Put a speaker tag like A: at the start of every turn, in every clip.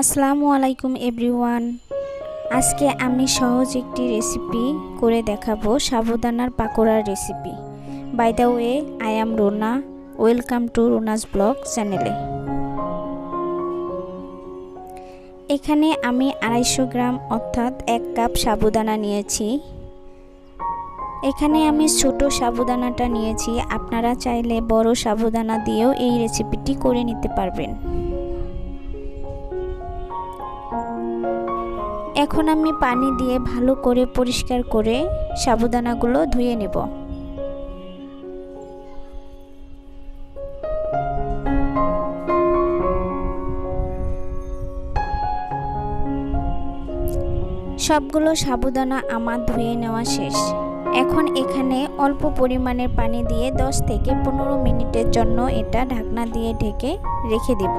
A: আসসালামু আলাইকুম এভরিওয়ান। আজকে আমি সহজ একটি রেসিপি করে দেখাবো সাবুদানার পাকোড়ার recipe. By the way I am Rona welcome to Rona's blog চ্যানেলে এখানে আমি আড়াইশো গ্রাম অর্থাৎ এক কাপ সাবুদানা নিয়েছি। এখানে আমি ছোট সাবুদানাটা নিয়েছি। আপনারা চাইলে বড় সাবুদানা দিয়েও এই রেসিপিটি করে নিতে পারবেন। এখন আমি পানি দিয়ে ভালো করে পরিষ্কার করে সাবুদানাগুলো ধুয়ে নেব। সবগুলো সাবুদানা আমার ধুয়ে নেওয়া শেষ। এখন এখানে অল্প পরিমাণের পানি দিয়ে 10 থেকে পনেরো মিনিটের জন্য এটা ঢাকনা দিয়ে ঢেকে রেখে দেব।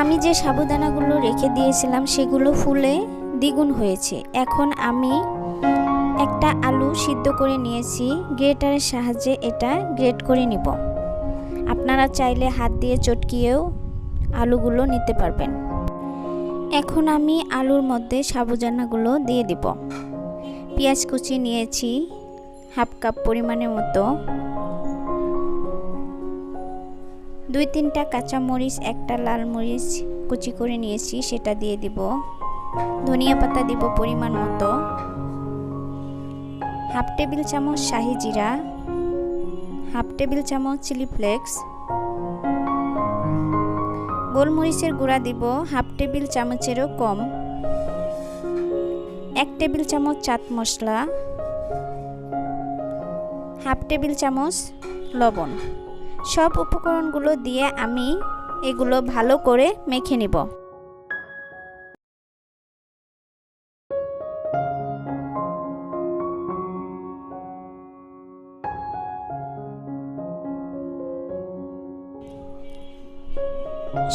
A: আমি যে সাবুদানাগুলো রেখে দিয়েছিলাম সেগুলো ফুলে দ্বিগুণ হয়েছে। এখন আমি একটা আলু সিদ্ধ করে নিয়েছি, গ্রেটারের সাহায্যে এটা গ্রেট করে নিব। আপনারা চাইলে হাত দিয়ে চটকিয়েও আলুগুলো নিতে পারবেন। এখন আমি আলুর মধ্যে সাবুদানাগুলো দিয়ে দিব। পেঁয়াজ কুচি নিয়েছি, হাফ কাপ পরিমাণের মতো। দুই তিনটা কাঁচা মরিচ একটা লাল মরিচ কুচি করে নিয়েছি, সেটা দিয়ে দিব। ধনিয়া পাতা দিব পরিমাণ মতো। হাফ টেবিল চামচ শাহি জিরা। হাফ টেবিল চামচ চিলি ফ্লেক্স। গোলমরিচের গুঁড়া দিব হাফ টেবিল চামচেরও কম। এক টেবিল চামচ চাট মশলা। হাফ টেবিল চামচ লবণ। সব উপকরণগুলো দিয়ে আমি এগুলো ভালো করে মেখে নিব।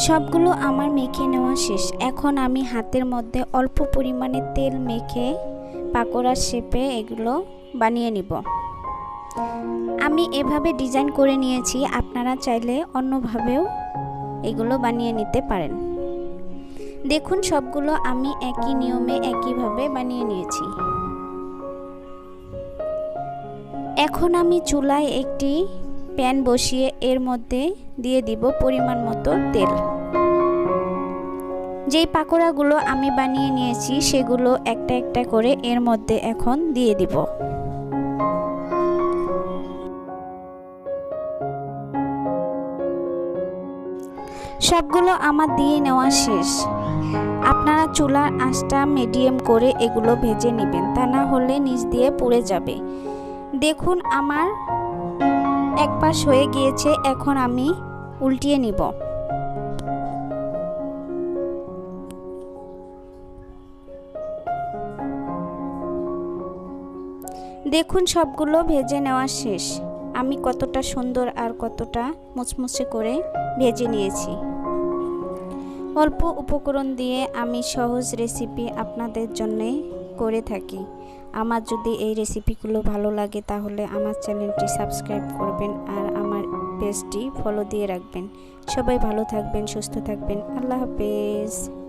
A: সবগুলো আমার মেখে নেওয়া শেষ। এখন আমি হাতের মধ্যে অল্প পরিমাণে তেল মেখে পাকোড়ার শেপে এগুলো বানিয়ে নিব। আমি এভাবে ডিজাইন করে নিয়েছি, আপনারা চাইলে অন্যভাবেও এগুলো বানিয়ে নিতে পারেন। দেখুন, সবগুলো আমি একই নিয়মে, একইভাবে বানিয়ে নিয়েছি। এখন আমি চুলায় একটি প্যান বসিয়ে এর মধ্যে দিয়ে দিব পরিমাণ মতো তেল। যেই পাকোড়াগুলো আমি বানিয়ে নিয়েছি, সেগুলো একটা একটা করে এর মধ্যে এখন দিয়ে দিব। সবগুলো আমার দিয়ে নেওয়া শেষ। আপনারা চুলার আঁচটা মিডিয়াম করে এগুলো ভেজে নেবেন, তা না হলে নিচ দিয়ে পুড়ে যাবে। দেখুন আমার এক পাশ হয়ে গিয়েছে, এখন আমি উল্টিয়ে নিব। দেখুন সবগুলো ভেজে নেওয়া শেষ। আমি কতটা সুন্দর আর কতটা মুচমুচে করে ভেজে নিয়েছি। অল্প উপকরণ দিয়ে আমি সহজ রেসিপি আপনাদের জন্যে করে থাকি। আমার যদি এই রেসিপিগুলো ভালো লাগে তাহলে আমার চ্যানেলটি সাবস্ক্রাইব করবেন আর আমার পেজটি ফলো দিয়ে রাখবেন। সবাই ভালো থাকবেন, সুস্থ থাকবেন। আল্লাহ হাফেজ।